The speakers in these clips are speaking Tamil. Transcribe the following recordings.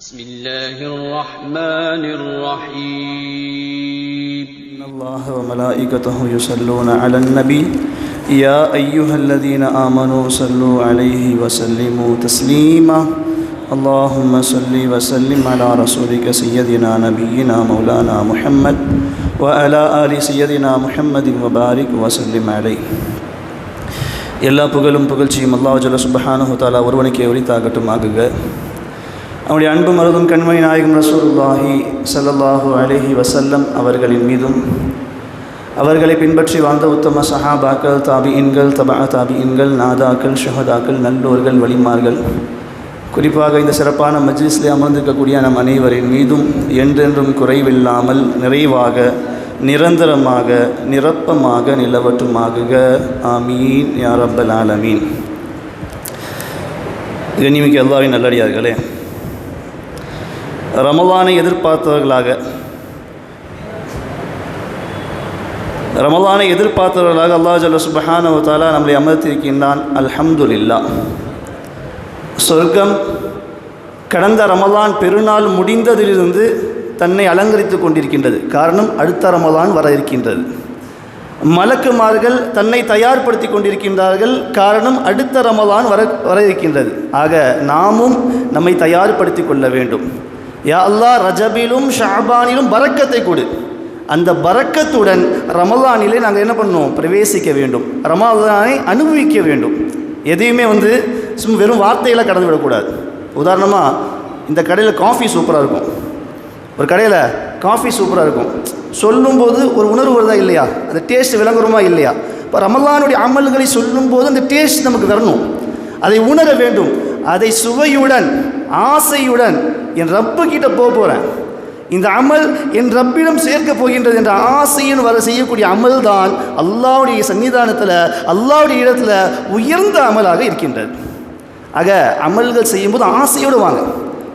بسم الله الرحمن الرحيم إن الله وملائكته يصلون على النبي يا أيها الذين آمنوا صلوا عليه وسلموا تسليما اللهم صل وسلم على رسولك سيدنا نبينا مولانا محمد وعلى آل سيدنا محمد وبارك وسلم عليه எல்லா புகழும் புகழ்ச்சியும் அல்லாஹ் ஜல்ல சுபஹானஹு தஆலா ஒருவனுக்கே உரித்தாகட்டும் ஆகுக அவனுடைய அன்பு மருதும் கண்மை நாயகம் ரசூல்லாஹி ஸல்லல்லாஹு அலைஹி வசல்லம் அவர்களின் மீதும் அவர்களை பின்பற்றி வாழ்ந்த உத்தம சஹாபாக்கள் தாபியின்கள் தபா தாபியின்கள் நாதாக்கள் ஷஹதாக்கள் நல்லோர்கள் வலிமார்கள் குறிப்பாக இந்த சிறப்பான மஜ்லிஸில் அமர்ந்திருக்கக்கூடிய நம் அனைவரின் மீதும் என்றென்றும் குறைவில்லாமல் நிறைவாக நிரந்தரமாக நிரப்பமாக நிலவட்டுமாகுக. ஆமீன். யாரப்பல் ஆலமீன். கண்ணிமிக்க அல்லாவின் நல்லடியார்களே ரமலானை எதிர்பார்த்தவர்களாக ரமலானை எதிர்பார்த்தவர்களாக அல்லாஹ் ஜல்ல சுபஹானஹு வ நம்மளை அமர்த்திருக்கின்றான் அல்ஹம்துலில்லா. சொர்க்கம் கடந்த ரமலான் பெருநாள் முடிந்ததிலிருந்து தன்னை அலங்கரித்து கொண்டிருக்கின்றது. காரணம் அடுத்த ரமலான் வர இருக்கின்றது. மலக்குமார்கள் தன்னை தயார்படுத்தி கொண்டிருக்கின்றார்கள். காரணம் அடுத்த ரமலான் வர வர இருக்கின்றது. ஆக நாமும் நம்மை தயார்படுத்தி கொள்ள வேண்டும். யா அல்லா ரஜபிலும் ஷாபானிலும் பறக்கத்தை கொடு. அந்த பறக்கத்துடன் ரமலானிலே நாங்கள் என்ன பண்ணோம் பிரவேசிக்க வேண்டும். ரமலானை அனுபவிக்க வேண்டும். எதையுமே வந்து சும்மா வெறும் வார்த்தையில் கடந்து விடக்கூடாது. உதாரணமாக இந்த கடையில் காஃபி சூப்பராக இருக்கும். ஒரு கடையில் காஃபி சூப்பராக இருக்கும். சொல்லும்போது ஒரு உணர்வு வருதா இல்லையா? அந்த டேஸ்ட் விளங்குறமா இல்லையா? இப்போ ரமலானுடைய அமல்களை சொல்லும்போது அந்த டேஸ்ட் நமக்கு வரணும். அதை உணர வேண்டும். அதை சுவையுடன் ஆசையுடன் என் ரப்பு கிட்ட போக போகிறேன் இந்த அமல் என் ரப்பிடம் சேர்க்க போகின்றது என்ற ஆசையின் வர செய்யக்கூடிய அமல் தான் அல்லாவுடைய சன்னிதானத்தில் அல்லாவுடைய இடத்துல உயர்ந்த அமலாக இருக்கின்றது. ஆக அமல்கள் செய்யும்போது ஆசையோடு வாங்க.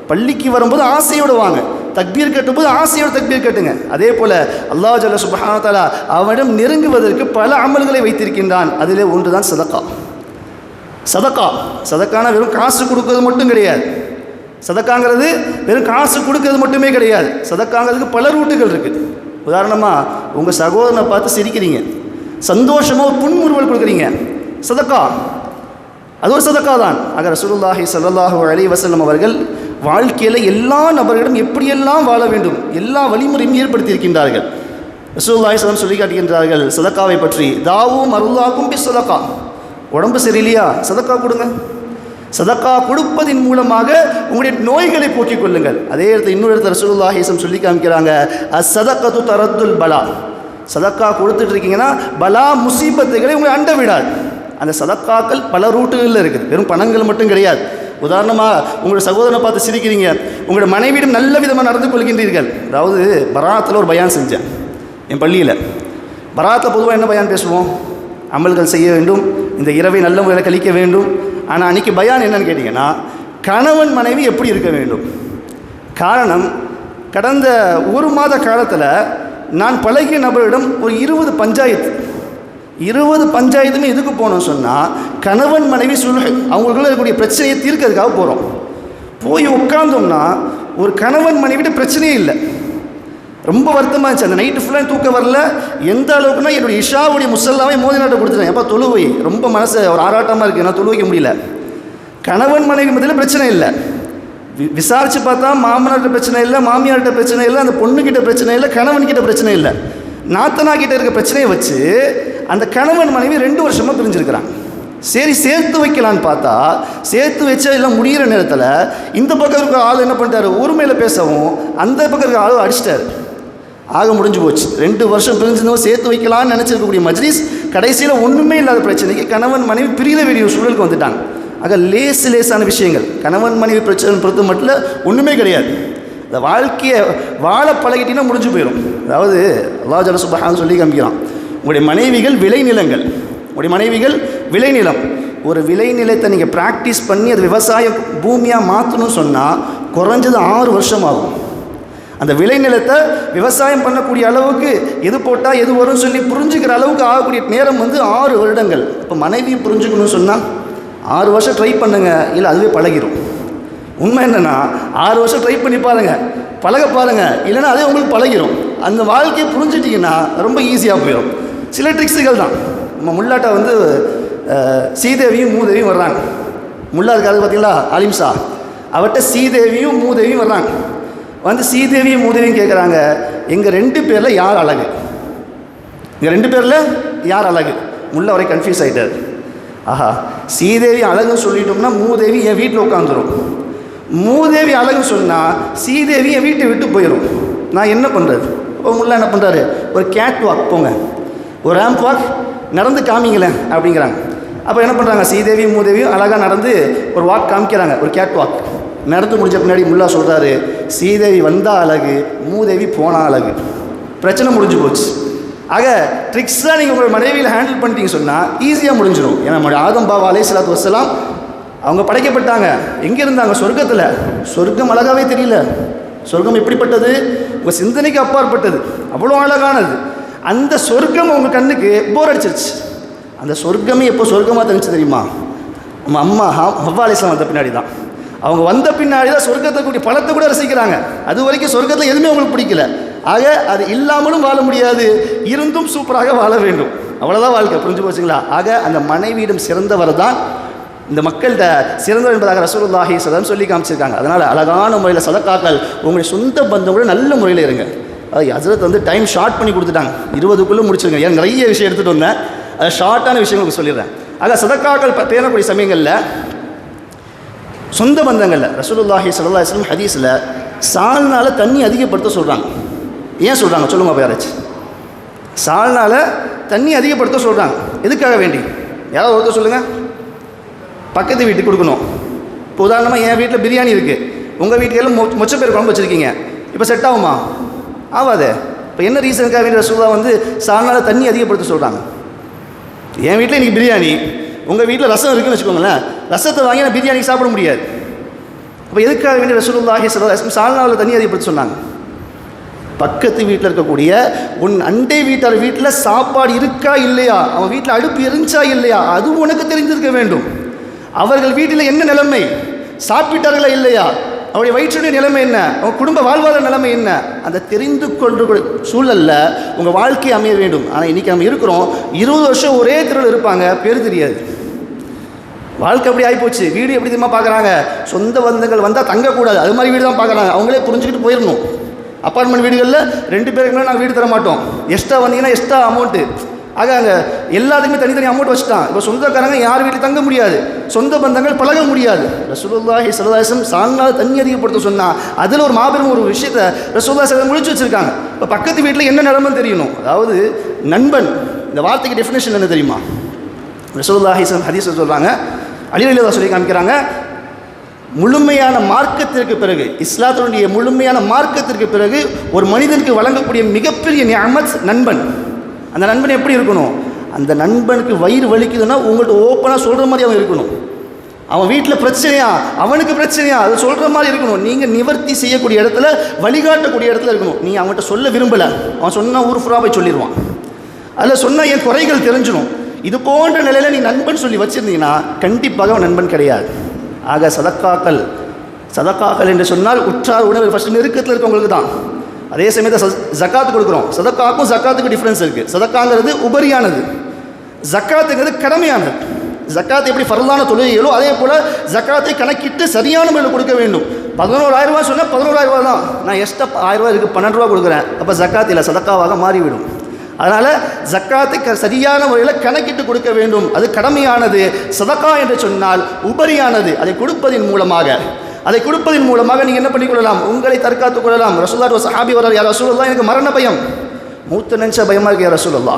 பள்ளிக்கு வரும்போது ஆசையோடு வாங்க. தக்பீர் கட்டும்போது ஆசையோடு தக்பீர் கட்டுங்க. அதே போல் அல்லா ஜல்ல சுபஹானத்தாலா அவனிடம் நெருங்குவதற்கு பல அமல்களை வைத்திருக்கின்றான். அதிலே ஒன்று தான் சதக்கா. சதக்கா. சதக்கான வெறும் காசு கொடுக்கறது மட்டும் கிடையாது. சதக்காங்கிறது வெறும் காசு கொடுக்கறது மட்டுமே கிடையாது. சதக்காங்கிறதுக்கு பல ரூட்டுகள் இருக்குது உதாரணமாக உங்கள் சகோதரனை பார்த்து சிரிக்கிறீங்க. சந்தோஷமாக ஒரு புன்முறுவல் கொடுக்குறீங்க. சதக்கா. அது ஒரு சதக்கா தான். ஆக ரசூலுல்லாஹி ஸல்லல்லாஹு அலி வசல்லம் அவர்கள் வாழ்க்கையில் எல்லா நபர்களிடம் எப்படியெல்லாம் வாழ வேண்டும் எல்லா வழிமுறையும் ஏற்படுத்தியிருக்கின்றார்கள் ரசூல்லாஹி ஸல்லம் சொல்லி காட்டுகின்றார்கள் சதக்காவை பற்றி. தாவும் அருளாக்கும் பி சதக்கா. உடம்பு சரியில்லையா? சதக்கா கொடுங்க. சதக்கா கொடுப்பதின் மூலமாக உங்களுடைய நோய்களை போக்கிக் கொள்ளுங்கள். அதே இடத்துல இன்னொரு இடத்துல ரசூலுல்லாஹிசம் சொல்லி காமிக்கிறாங்க அசதக்கத்து தரத்துல் பலா. சதக்கா கொடுத்துட்டு இருக்கீங்கன்னா பலா முசீபத்துகளை உங்களை அண்ட விடாது. அந்த சதக்காக்கள் பல ரூட்டுகளில் இருக்குது. வெறும் பணங்கள் மட்டும் கிடையாது. உதாரணமாக உங்களோட சகோதரனை பார்த்து சிரிக்கிறீங்க. உங்களோட மனைவியிடம் நல்ல விதமாக நடந்து கொள்கின்றீர்கள். அதாவது பராத்தில் ஒரு பயான் செஞ்சேன் என் பள்ளியில். பராத்தில் பொதுவாக என்ன பயான் பேசுவோம்? அமல்கள் செய்ய வேண்டும். இந்த இரவை நல்ல முறையில் கழிக்க வேண்டும். ஆனால் அன்றைக்கி பயான் என்னன்னு கேட்டிங்கன்னா கணவன் மனைவி எப்படி இருக்க வேண்டும்? காரணம் கடந்த ஒரு மாத காலத்தில் நான் பழகிய நபரிடம் ஒரு இருபது பஞ்சாயத்து இருபது பஞ்சாயத்துமே எதுக்கு போனோம் சொன்னால் கணவன் மனைவி சுல் அவங்களுக்குள்ள இருக்கக்கூடிய பிரச்சனையை தீர்க்கிறதுக்காக போகிறோம் போய் உட்காந்தோம்னா ஒரு கணவன் மனைவிட்டு பிரச்சனையே இல்லை. ரொம்ப வருத்தமாக இருந்துச்சு. அந்த நைட்டு ஃபுல்லாக தூக்கம் வரல. எந்த அளவுக்குன்னா என்னுடைய இஷாவுடைய முசல்லாவே மோதி நாட்டை கொடுத்துட்டேன். எப்போ தொழுவை ரொம்ப மனசு ஒரு ஆராட்டமாக இருக்குது நான் தொழுவைக்க முடியல. கணவன் மனைவி மத்தியில் பிரச்சனை இல்லை. வி விசாரித்து பார்த்தா மாமனார்கிட்ட பிரச்சனை இல்லை மாமியார்கிட்ட பிரச்சனை இல்லை அந்த பொண்ணுக்கிட்ட பிரச்சனை இல்லை கணவன்கிட்ட பிரச்சனை இல்லை. நாத்தனா கிட்ட இருக்க பிரச்சனையை வச்சு அந்த கணவன் மனைவி ரெண்டு வருஷமாக பிரிஞ்சிருக்கிறான். சரி சேர்த்து வைக்கலான்னு பார்த்தா சேர்த்து வச்சா எல்லாம் முடிகிற நேரத்தில் இந்த பக்கம் இருக்கிற ஆள் என்ன பண்ணிட்டாரு? உரிமையில் பேசவும் அந்த பக்கம் இருக்கிற ஆள் அடிச்சிட்டாரு. ஆக முடிஞ்சு போச்சு. ரெண்டு வருஷம் பிரிஞ்சிருந்தவங்க சேர்த்து வைக்கலாம்னு நினச்சிருக்கக்கூடிய மஜ்லிஸ் கடைசியில் ஒன்றுமே இல்லாத பிரச்சனைக்கு கணவன் மனைவி பிரிய வேண்டிய சூழலுக்கு வந்துட்டாங்க. ஆக லேசு லேசான விஷயங்கள். கணவன் மனைவி பிரச்சனை பொறுத்த மட்டும் ஒன்றுமே கிடையாது. இந்த வாழ்க்கையை வாழ பழகிட்டினா முடிஞ்சு போயிடும். அதாவது அல்லா ஜல சொல்லி காமிக்கிறான். உங்களுடைய மனைவிகள் விளைநிலங்கள். உங்களுடைய மனைவிகள் விளைநிலம். ஒரு விளைநிலத்தை நீங்கள் ப்ராக்டிஸ் பண்ணி அது விவசாயம் பூமியாக மாற்றணும்னு சொன்னால் குறைஞ்சது ஆறு வருஷம் ஆகும் அந்த விளைநிலத்தை விவசாயம் பண்ணக்கூடிய அளவுக்கு எது போட்டால் எது வரும்னு சொல்லி புரிஞ்சுக்கிற அளவுக்கு ஆகக்கூடிய நேரம் வந்து ஆறு வருடங்கள். இப்போ மனைவி புரிஞ்சுக்கணும்னு சொன்னால் ஆறு வருஷம் ட்ரை பண்ணுங்கள் இல்லை அதுவே பழகிரும். உண்மை என்னென்னா ஆறு வருஷம் ட்ரை பண்ணி பாருங்கள் பழக பாருங்க இல்லைன்னா அதே உங்களுக்கு பழகிரும். அந்த வாழ்க்கையை புரிஞ்சிட்டிங்கன்னா ரொம்ப ஈஸியாக போயிடும் சில ட்ரிக்ஸுகள் தான். நம்ம முள்ளாட்டை வந்து சீதேவியும் மூதேவியும் வர்றாங்க. முல்லா இருக்காது பார்த்தீங்களா அலிம்சா. அவர்கிட்ட சீதேவியும் மூதேவியும் வர்றாங்க. வந்து ஸ்ரீதேவியும் மூதேவியும் கேட்குறாங்க எங்கள் ரெண்டு பேரில் யார் அழகு? இங்கே ரெண்டு பேரில் யார் அழகு? உள்ள வரை கன்ஃபியூஸ் ஆகிட்டார் ஆஹா ஸ்ரீதேவி அழகுன்னு சொல்லிட்டோம்னா மூதேவி என் வீட்டில் உட்காந்துரும் மூதேவி அழகுன்னு சொன்னால் ஸ்ரீதேவி என் வீட்டை விட்டு போயிடும் நான் என்ன பண்ணுறது ஓ முல்லை என்ன பண்ணுறாரு ஒரு கேட் வாக் போங்க. ஒரு ரேம்ப் வாக் நடந்து காமிங்களேன் அப்படிங்கிறாங்க. அப்போ என்ன பண்ணுறாங்க ஸ்ரீதேவி மூதேவியும் அழகாக நடந்து ஒரு வாக் காமிக்கிறாங்க. ஒரு கேட் வாக் நடந்து முடிஞ்ச பின்னாடி முல்லா சொல்கிறாரு சீதேவி வந்தால் அழகு மூதேவி போனால் அழகு. பிரச்சனை முடிஞ்சு போச்சு. ஆக ட்ரிக்ஸாக நீங்கள் உங்கள் மனைவியில் ஹேண்டில் பண்ணிட்டீங்க சொன்னால் ஈஸியாக முடிஞ்சிடும் ஏன்னா நம்முடைய ஆதம் பாபா அலே சலாத்து வசலாம் அவங்க படைக்கப்பட்டாங்க. எங்கே இருந்தாங்க? சொர்க்கத்தில். சொர்க்கம் அழகாவே தெரியல. சொர்க்கம் எப்படிப்பட்டது? உங்கள் சிந்தனைக்கு அப்பாற்பட்டது. அவ்வளோ அழகானது. அந்த சொர்க்கம் உங்கள் கண்ணுக்கு போர் அடிச்சிருச்சு. அந்த சொர்க்கமே எப்போ சொர்க்கமாக தெரிஞ்சு தெரியுமா? நம்ம அம்மா ஹவ்- ஹவ்வா அலிஸ்லாம் வந்த பின்னாடி தான் அவங்க வந்த பின்னாடி தான் சொர்க்கத்தை கூடிய பழத்தை கூட ரசிக்கிறாங்க. அது வரைக்கும் சொர்க்கத்தில் எதுவுமே அவங்களுக்கு பிடிக்கல. ஆக அது இல்லாமலும் வாழ முடியாது. இருந்தும் சூப்பராக வாழ வேண்டும். அவ்வளோதான் வாழ்க்கை. புரிஞ்சு போச்சுங்களா? ஆக அந்த மனைவியிடம் சிறந்தவர் தான் இந்த மக்கள்கிட்ட சிறந்தவர் என்பதாக ரசூலுல்லாஹி சதம் சொல்லி காமிச்சிருக்காங்க. அதனால் அழகான முறையில் சதக்காக்கள் உங்களுடைய சொந்த பந்தங்களோட நல்ல முறையில் இருங்க. அது ஹசரத் வந்து டைம் ஷார்ட் பண்ணி கொடுத்துட்டாங்க. இருபதுக்குள்ளே முடிச்சிருங்க. ஏன் நிறைய விஷயம் எடுத்துகிட்டு வந்தேன். அது ஷார்ட்டான விஷயங்கள் உங்களுக்கு சொல்லிடுறேன். ஆக சதக்காக்கள் ப- பேணக்கூடிய சமயங்களில் சொந்த பந்தங்களில். ரசூலுல்லாஹி சல்லா அலைஹி ஹதீஸில் சால்னால் தண்ணி அதிகப்படுத்த சொல்கிறாங்க ஏன் சொல்கிறாங்க சொல்லுங்கள் பேராச்சு சால்னால் தண்ணி அதிகப்படுத்த சொல்கிறாங்க எதுக்காக வேண்டி? யாராவது ஒருத்தர் சொல்லுங்கள் பக்கத்து வீட்டுக்கு கொடுக்கணும். இப்போ உதாரணமாக என் வீட்டில் பிரியாணி இருக்குது உங்கள் வீட்டுக்கெல்லாம் மொ மொச்சப்பேர் குழம்பு வச்சுருக்கீங்க. இப்போ செட் ஆகுமா? ஆகாதே இப்போ என்ன ரீசனுக்காக வேண்டிய ரசூலா வந்து சால்னால் தண்ணி அதிகப்படுத்த சொல்கிறாங்க என் வீட்டில் இன்றைக்கி பிரியாணி. உங்கள் வீட்டில் ரசம் இருக்குன்னு வச்சுக்கோங்களேன். ரசத்தை வாங்கி நான் பிரியாணிக்கு சாப்பிட முடியாது. அப்போ எதுக்காக வேண்டிய ரசூலுல்லாஹி ஸல்லல்லாஹு அலைஹி சால்னாவில் தண்ணி அதிகப்படுத்த சொன்னாங்க. பக்கத்து வீட்டில் இருக்கக்கூடிய உன் அண்டை வீட்டார் வீட்டில் சாப்பாடு இருக்கா இல்லையா? அவன் வீட்டில் அடுப்பு எரிஞ்சா இல்லையா? அது உனக்கு தெரிஞ்சிருக்க வேண்டும். அவர்கள் வீட்டில் என்ன நிலைமை? சாப்பிட்டார்களா இல்லையா? அவருடைய வயிற்றுடைய நிலைமை என்ன? அவன் குடும்ப வாழ்வாதார நிலைமை என்ன? அந்த தெரிந்து கொள்ற சூழல்ல உங்கள் வாழ்க்கை அமைய வேண்டும். ஆனால் இன்றைக்கி நம்ம இருக்கிறோம். இருபது வருஷம் ஒரே திருள் இருப்பாங்க. பேர் தெரியாது. வாழ்க்கை அப்படி ஆகிப்போச்சு வீடு எப்படி தெரியுமா பார்க்குறாங்க சொந்த பந்தங்கள் வந்தால் தங்கக்கூடாது. அது மாதிரி வீடு தான் பார்க்குறாங்க அவங்களே புரிஞ்சுக்கிட்டு போயிடணும் அப்பார்ட்மெண்ட் வீடுகளில் ரெண்டு பேருக்கு மேலே நாங்கள் வீடு தர மாட்டோம். எக்ஸ்ட்ரா வந்தீங்கன்னா எக்ஸ்ட்ரா அமௌண்ட்டு ஆக அங்கே எல்லாத்துக்குமே தனித்தனி அமௌண்ட் வச்சுட்டான். இப்போ சொந்தக்காரங்க யார் வீட்டில் தங்க முடியாது? சொந்த பந்தங்கள் பழக முடியாது. ரசூலுல்லாஹி சல்லாசம் சாங்கால் தண்ணி அதிகப்படுத்த சொன்னால் அதில் ஒரு மாபெரும் ஒரு விஷயத்தை ரசூல்லா சில முடிச்சு வச்சுருக்காங்க. இப்போ பக்கத்து வீட்டில் என்ன நிலமன்னு தெரியணும். அதாவது நண்பன் இந்த வார்த்தைக்கு டெஃபினேஷன் என்ன தெரியுமா? ரசூலுல்லாஹி ஹதீஸ் சொல்கிறாங்க அலிரலிதா சொல்லி காமிக்கிறாங்க. முழுமையான மார்க்கத்திற்கு பிறகு இஸ்லாத்தினுடைய முழுமையான மார்க்கத்திற்கு பிறகு ஒரு மனிதனுக்கு வழங்கக்கூடிய மிகப்பெரிய நியமத் நண்பன். அந்த நண்பன் எப்படி இருக்கணும்? அந்த நண்பனுக்கு வயிறு வலிக்குதுன்னா உங்கள்கிட்ட ஓப்பனாக சொல்கிற மாதிரி அவன் இருக்கணும். அவன் வீட்டில் பிரச்சனையா? அவனுக்கு பிரச்சனையா? அது சொல்கிற மாதிரி இருக்கணும். நீங்கள் நிவர்த்தி செய்யக்கூடிய இடத்துல வழிகாட்டக்கூடிய இடத்துல இருக்கணும். நீ அவன்கிட்ட சொல்ல விரும்பலை. அவன் சொன்னால் ஊர் ஃபுராவை சொல்லிடுவான் அதில் சொன்னால் என் குறைகள் தெரிஞ்சிடும் இது போன்ற நிலையில் நீ நண்பன் சொல்லி வச்சுருந்தீங்கன்னா கண்டிப்பாக அவன் நண்பன் கிடையாது. ஆக சதக்காக்கள் சதக்காக்கள் என்று சொன்னால் உற்றார் உணவு ஃபஸ்ட்டு நெருக்கத்தில் இருக்கவங்களுக்கு தான். அதே சமயத்தில் ச- ஜக்காத்து கொடுக்குறோம். சதக்காக்கும் ஜக்காத்துக்கும் டிஃப்ரென்ஸ் இருக்குது சதக்காங்கிறது உபரியானது. ஜக்காத்துங்கிறது கடமையானது. ஜக்காத் எப்படி ஃபர்லான தொழுகைகளோ அதே போல் ஜக்காத்தை கணக்கிட்டு சரியான முறையில் கொடுக்க வேண்டும். பதினோராயிரரூவா சொன்னால் பதினோராயிரம் தான். நான் எக்ஸ்ட்ரா ஆயிரரூவா இருக்குது பன்னெண்டு ரூபா கொடுக்குறேன். அப்போ ஜக்காத் இல்லை சதக்காவாக மாறிவிடும். அதனால் ஜக்காத்தை க சரியான முறையில் கணக்கிட்டு கொடுக்க வேண்டும். அது கடமையானது. சதக்கா என்று சொன்னால் உபரியானது. அதை கொடுப்பதன் மூலமாக அதை கொடுப்பதன் மூலமாக நீங்கள் என்ன பண்ணிக்கொள்ளலாம்? உங்களை தற்காத்துக் கொள்ளலாம். ரசூல்லா ஒரு சஹாபி வரார் யார் ரசூலுல்லா எனக்கு மரண பயம். மூத்த நினச்ச பயமாக இருக்கு யார் ரசூலுல்லா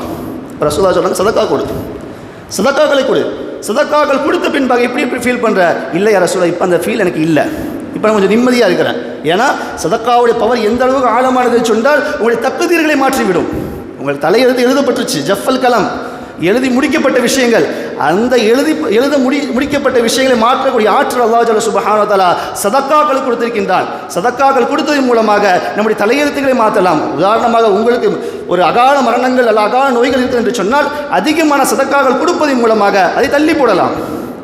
ரசூல்லா சொல்கிறாங்க சதக்கா கொடு. சதக்காக்களை கொடு. சதக்காக்கள் கொடுத்த பின்பாக எப்படி எப்படி ஃபீல் பண்ணுற இல்லை யார் ரசூலா இப்போ அந்த ஃபீல் எனக்கு இல்லை. இப்போ நான் கொஞ்சம் நிம்மதியாக இருக்கிறேன். ஏன்னா சதக்காவுடைய பவர் எந்த அளவுக்கு ஆழமானது சொன்னால் உங்களுடைய தக்குதீர்களை மாற்றிவிடும். உங்கள் தலையெழுத்து எழுதப்பட்டுருச்சு. ஜஃபல் கலாம். எழுதி முடிக்கப்பட்ட விஷயங்கள். அந்த எழுதி எழுத முடி முடிக்கப்பட்ட விஷயங்களை மாற்றக்கூடிய ஆற்றல் அல்லாஹ் ஜல்ல சுபஹானஹு சதக்காக்கள் கொடுத்திருக்கின்றான். சதக்காக்கள் கொடுத்ததன் மூலமாக நம்முடைய தலையெழுத்துக்களை மாற்றலாம். உதாரணமாக உங்களுக்கு ஒரு அகால மரணங்கள் அல்ல அகால நோய்கள் இருக்குது என்று சொன்னால் அதிகமான சதக்காக்கள் கொடுப்பதன் மூலமாக அதை தள்ளி போடலாம்.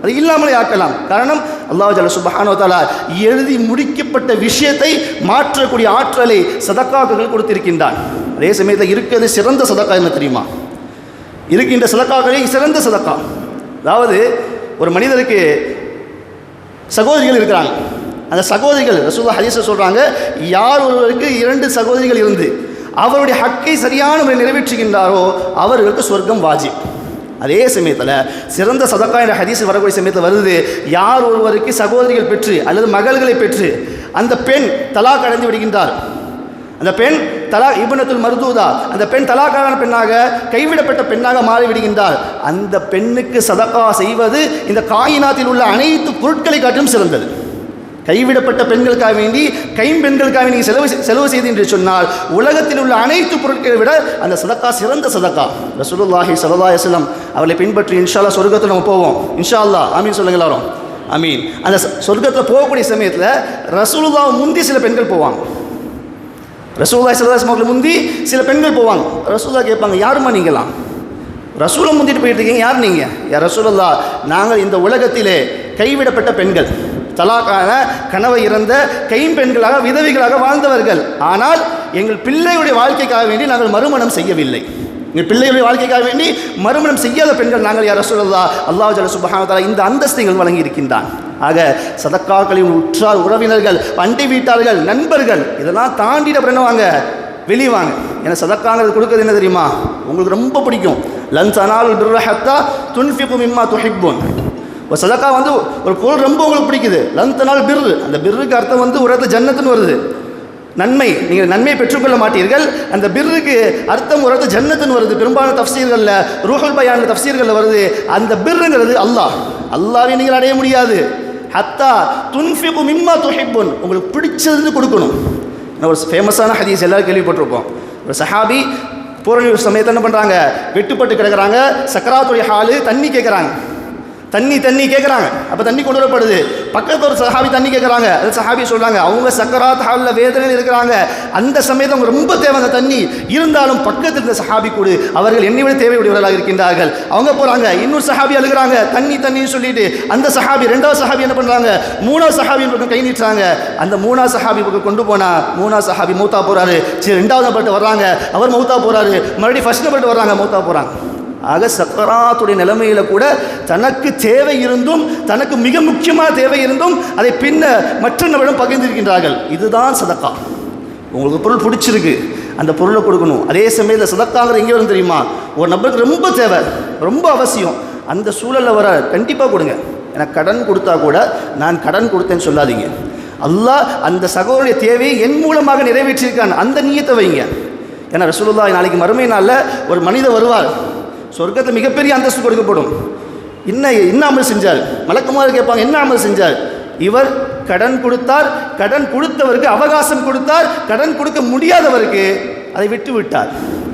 அது இல்லாமலே ஆக்கலாம். காரணம் அல்லாஹ் ஜல சுபஹானோ தாலா எழுதி முடிக்கப்பட்ட விஷயத்தை மாற்றக்கூடிய ஆற்றலை சதக்காக்கள் கொடுத்திருக்கின்றான். அதே சமயத்தில் இருக்கிறது சிறந்த சதக்கா என்ன தெரியுமா? இருக்கின்ற சதக்காக்களே சிறந்த சதக்கா. அதாவது ஒரு மனிதருக்கு சகோதரிகள் இருக்கிறாங்க. அந்த சகோதரிகள் ரசூல்லா ஹதீஸை சொல்கிறாங்க யார் ஒருவருக்கு இரண்டு சகோதரிகள் இருந்து அவருடைய ஹக்கை சரியான முறை நிறைவேற்றுகின்றாரோ அவர்களுக்கு சொர்க்கம் வாஜி அதே சமயத்தில் சிறந்த சதக்கா என்ற ஹதீஸ் வரக்கூடிய சமயத்தில் வருது யார் ஒருவருக்கு சகோதரிகள் பெற்று அல்லது மகள்களை பெற்று அந்த பெண் தலாக் அடைந்து விடுகின்றார். அந்த பெண் தலா இபனத்துல் மருதூதா. அந்த பெண் தலாக்கான பெண்ணாக கைவிடப்பட்ட பெண்ணாக மாறிவிடுகின்றார் அந்த பெண்ணுக்கு சதக்கா செய்வது இந்த காயினாத்தில் உள்ள அனைத்து பொருட்களை காட்டிலும் சிறந்தது. கைவிடப்பட்ட பெண்களுக்காக வேண்டி கைம்பெண்களுக்காக நீங்கள் செலவு செ- செலவு செய்து என்று சொன்னால் உலகத்தில் உள்ள அனைத்து பொருட்களை விட அந்த சதக்கா சிறந்த சதக்கா. ரசூலுல்லாஹி ஸல்லல்லாஹு அலைஹி அவளை பின்பற்றி இன்ஷால்லா சொர்க்கத்தில் நம்ம போவோம். இன்ஷா அல்லாஹ் ஆமீன் சொல்லுங்க எல்லாரும். ஆமீன். அந்த சொர்க்கத்தில் போகக்கூடிய சமயத்தில் ரசூலுல்லா முந்தி சில பெண்கள் போவாங்க. ரசூல்லா சல்லாஸ் அவங்களுக்கு முந்தி சில பெண்கள் போவாங்க. ரசூல்லா கேட்பாங்க யாருமா நீங்களாம் ரசூலை முந்திட்டு போயிட்டு இருக்கீங்க யார் நீங்கள் யார் ரசூலல்லா நாங்கள் இந்த உலகத்திலே கைவிடப்பட்ட பெண்கள். தலாக்கான கனவை இறந்த கைம்பெண்களாக விதவிகளாக வாழ்ந்தவர்கள். ஆனால் எங்கள் பிள்ளையுடைய வாழ்க்கைக்காக வேண்டி நாங்கள் மறுமணம் செய்யவில்லை. எங்கள் பிள்ளைகளுடைய வாழ்க்கைக்காக வேண்டி மறுமணம் செய்யாத பெண்கள் நாங்கள் யார் ரசூலல்லா அல்லாஹ் ஜல சுபஹானதாலா இந்த அந்தஸ்தைகள் வழங்கி இருக்கின்றான் ஆக சதக்காக்களின் உற்றார் உறவினர்கள் பண்டை வீட்டார்கள் நண்பர்கள் இதெல்லாம் தாண்டிட்டு அப்புறம் என்ன வாங்க வெளியே வாங்க. ஏன்னா சதக்காங்கிறது கொடுக்கறது என்ன தெரியுமா? உங்களுக்கு ரொம்ப பிடிக்கும். லன் தனால் பிர்ரஹத்தா துன்ஃபிகு இம்மா துஹிப்பூன். ஒரு சதக்கா வந்து ஒரு பொருள் ரொம்ப உங்களுக்கு பிடிக்குது. லந்தனால் பிர் அந்த பிர்ருக்கு அர்த்தம் வந்து ஒரு இடத்துல ஜன்னத்துன்னு வருது. நன்மை. நீங்கள் நன்மையை பெற்றுக்கொள்ள மாட்டீர்கள். அந்த பிர்ருக்கு அர்த்தம் ஒரு இடத்துல ஜன்னத்துன்னு வருது. பெரும்பாலான தஃசீர்களில் ரூஹல் பயான தஃசீர்களில் வருது. அந்த பிர்ருங்கிறது அல்லாஹ். அல்லாவே நீங்கள் அடைய முடியாது. ஹத்தா துன்ஃபிகு மிம்மா துஹிப்புன். உங்களுக்கு பிடிச்சதுன்னு கொடுக்கணும். ஒரு ஃபேமஸான ஹதீஸ் எல்லாரும் கேள்விப்பட்டிருப்போம். ஒரு சஹாபி பூரணி சமயத்தை என்ன பண்ணுறாங்க வெட்டுப்பட்டு கிடக்கிறாங்க. சக்கராத்துடைய ஹாலு தண்ணி கேட்குறாங்க தண்ணி தண்ணி கேட்குறாங்க அப்போ தண்ணி கொண்டு வரப்படுது பக்கத்தில் ஒரு சஹாபி தண்ணி கேட்குறாங்க அது சஹாபி சொல்கிறாங்க அவங்க சக்கராத் ஹாலில் வேதனையில் இருக்கிறாங்க. அந்த சமயத்தில் அவங்க ரொம்ப தேவை அந்த தண்ணி. இருந்தாலும் பக்கத்தில் இருந்த சஹாபி கூடு. அவர்கள் என்னை விட தேவையுடையவர்களாக இருக்கின்றார்கள். அவங்க போகிறாங்க இன்னொரு சஹாபி அழுகிறாங்க. தண்ணி தண்ணின்னு சொல்லிட்டு. அந்த சஹாபி ரெண்டாவது சஹாபி என்ன பண்ணுறாங்க மூணாவது சஹாபி பக்கம் கை நீட்டுறாங்க. அந்த மூணாவது சஹாபி பக்கம் கொண்டு போனால் மூணாவது சஹாபி மூத்தா போகிறாரு சரி ரெண்டாவது நபர்கிட்ட வர்றாங்க. அவர் மௌத்தா போகிறாரு மறுபடியும் ஃபர்ஸ்ட் நபர்கிட்ட வர்றாங்க மௌத்தா போகிறாங்க ஆக சக்கராத்துடைய நிலைமையில் கூட தனக்கு தேவை இருந்தும் தனக்கு மிக முக்கியமான தேவை இருந்தும் அதை பின்ன மற்ற நபரிடம் பகிர்ந்திருக்கின்றார்கள். இதுதான் சதக்கா. உங்களுக்கு பொருள் பிடிச்சிருக்கு அந்த பொருளை கொடுக்கணும். அதே சமயத்தில் சதக்காங்கிற எங்கே வரும் தெரியுமா? ஒரு நபருக்கு ரொம்ப தேவை ரொம்ப அவசியம். அந்த சூழலில் வர கண்டிப்பாக கொடுங்க. எனக்கு கடன் கொடுத்தா கூட நான் கடன் கொடுத்தேன்னு சொல்லாதீங்க. அல்லாஹ் அந்த சகோதரிய தேவையை என் மூலமாக நிறைவேற்றியிருக்கான். அந்த நீயத்தை வைங்க. ஏன்னா ரசூலுல்லா நாளைக்கு மறுமை நாளில் ஒரு மனிதர் வருவார். சொர்க்கத்தில் மிகப்பெரிய அந்தஸ்து கொடுக்கப்படும். என்ன என்ன அமல் செஞ்சார் வழக்கமாக கேட்பாங்க என்ன அமல் செஞ்சார் இவர் கடன் கொடுத்தார் கடன் கொடுத்தவருக்கு அவகாசம் கொடுத்தார் கடன் கொடுக்க முடியாதவருக்கு அதை விட்டு விட்டார்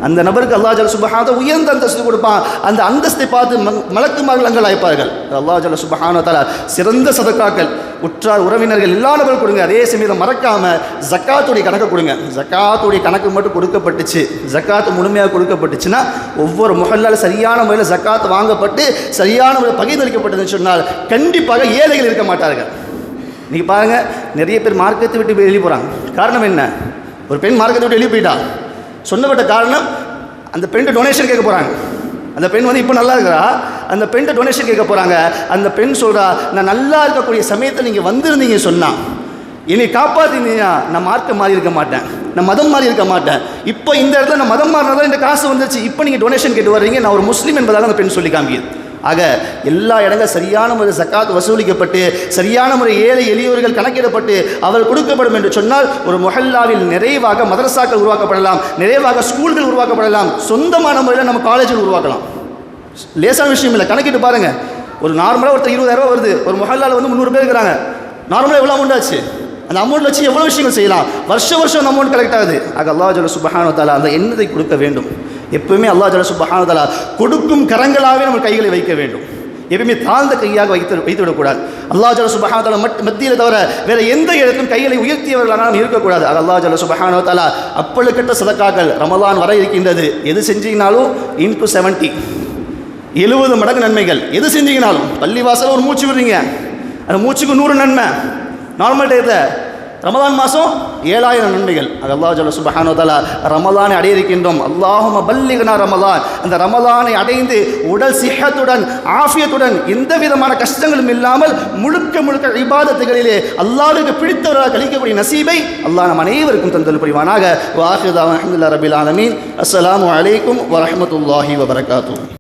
அந்த நபருக்கு அல்லா ஜல சுபஹான உயர்ந்த அந்தஸ்து கொடுப்பான். அந்த அந்தஸ்தை பார்த்து மலக்குமார்கள் அங்கள் அழைப்பார்கள். அல்லாஹ் ஜல சுபஹான தலா சிறந்த சதக்காக்கள். உற்றார் உறவினர்கள் எல்லா நபரும் கொடுங்க. அதே சமயம் மறக்காம ஜக்காத்துடைய கணக்கு கொடுங்க. ஜக்காத்துடைய கணக்கு மட்டும் கொடுக்கப்பட்டுச்சு. ஜக்காத்து முழுமையாக கொடுக்கப்பட்டுச்சுன்னா ஒவ்வொரு முகல்லால் சரியான முறையில் ஜக்காத்து வாங்கப்பட்டு சரியான முறையில் பகிர்ந்தளிக்கப்பட்டதுன்னு சொன்னால் கண்டிப்பாக ஏழைகள் இருக்க மாட்டார்கள். நீங்கள் பாருங்கள் நிறைய பேர் மார்க்கத்தை விட்டு வெளியே போகிறாங்க காரணம் என்ன? ஒரு பெண் மார்க்கத்தை விட்டு வெளியே போயிட்டா? சொன்னப்பட்ட காரணம் அந்த பெண்கிட்ட டொனேஷன் கேட்க போகிறாங்க அந்த பெண் வந்து இப்போ நல்லா இருக்கிறா? அந்த பெண்கிட்ட டொனேஷன் கேட்க போகிறாங்க அந்த பெண் சொல்கிறா நான் நல்லா இருக்கக்கூடிய சமயத்தில் நீங்கள் வந்திருந்தீங்க சொன்னா என்னை காப்பாற்றினீங்கன்னா நான் மார்க்க மாறி இருக்க மாட்டேன். நான் மதம் மாறி இருக்க மாட்டேன். இப்போ இந்த இடத்துல நான் மதம் மாறினதான் இந்த காசு வந்துருச்சு. இப்போ நீங்கள் டொனேஷன் கேட்டு வர்றீங்க. நான் ஒரு முஸ்லீம் என்பதாக அந்த பெண் சொல்லி காமிக்குது. ஆக எல்லா இடங்கள் சரியான முறை சக்காத்து வசூலிக்கப்பட்டு சரியான முறை ஏழை எளியவர்கள் கணக்கிடப்பட்டு அவர் கொடுக்கப்படும் என்று சொன்னால் ஒரு மொஹல்லாவில் நிறைவாக மதரசாக்கள் உருவாக்கப்படலாம் நிறைவாக ஸ்கூல்கள் உருவாக்கப்படலாம் சொந்தமான முறையில் நம்ம காலேஜில் உருவாக்கலாம். லேசான விஷயம் இல்லை கணக்கிட்டு பாருங்கள் ஒரு நார்மலாக ஒருத்தர் இருபதாயிரம் வருது ஒரு மொஹல்லாவில் வந்து முந்நூறு பேர் இருக்கிறாங்க. நார்மலாக எவ்வளோ அமௌண்ட் ஆச்சு? அந்த அமௌண்ட் வச்சு எவ்வளோ விஷயங்கள் செய்யலாம்? வருஷம் வருஷம் அந்த அமௌண்ட் கலெக்ட் ஆகுது. ஆக அல்லா ஜோல சுபஹானு தாலா அந்த எண்ணத்தை கொடுக்க வேண்டும். எப்பவுமே அல்லாஹ் ஜல சுபஹானு கொடுக்கும் கரங்களாகவே நம்ம கைகளை வைக்க வேண்டும். எப்பவுமே தாழ்ந்த கையாக வைத்து வைத்துவிடக்கூடாது அல்லா அல்லாஹ் ஜல சுபஹானு மட் மத்தியில் தவிர வேற எந்த இடத்திலும் கைகளை உயர்த்தியவர்களாக நாம் இருக்கக்கூடாது. அது அல்லாஹ் ஜல சுபஹானு தாலா அப்பழுக்கட்ட சதக்காக்கள் ரமலான் வர இருக்கின்றது. எது செஞ்சீங்கனாலும் இன்டு செவன்ட்டி எழுபது மடங்கு நன்மைகள். எது செஞ்சீங்கனாலும் பள்ளிவாசல் ஒரு மூச்சு விடுறீங்க. அந்த மூச்சுக்கு நூறு நன்மை. நார்மல் டேத்தில் ரமதான் மாதம் ஏழாயிரம் நன்மைகள். அது அல்லாஹ் ஜல்ல சுபஹானு ரமலானை அடைய இருக்கின்றோம் அல்லாஹும பல்லிகனா ரமலான் அந்த ரமலானை அடைந்து உடல் சிஹத்துடன் ஆஃபியத்துடன் எந்த விதமான கஷ்டங்களும் இல்லாமல் முழுக்க முழுக்க இபாதத்துகளிலே அல்லாவுக்கு பிடித்தவராக கழிக்கக்கூடிய நசீபை அல்லாஹ் நம் அனைவருக்கும் தந்தல் புரிவானாக. வாஹிதா அஹமதுல்லா ரபில் ஆலமீன். அஸ்ஸலாமு அலைக்கும் வரஹ்மத்துல்லாஹி வபரகாத்துஹு.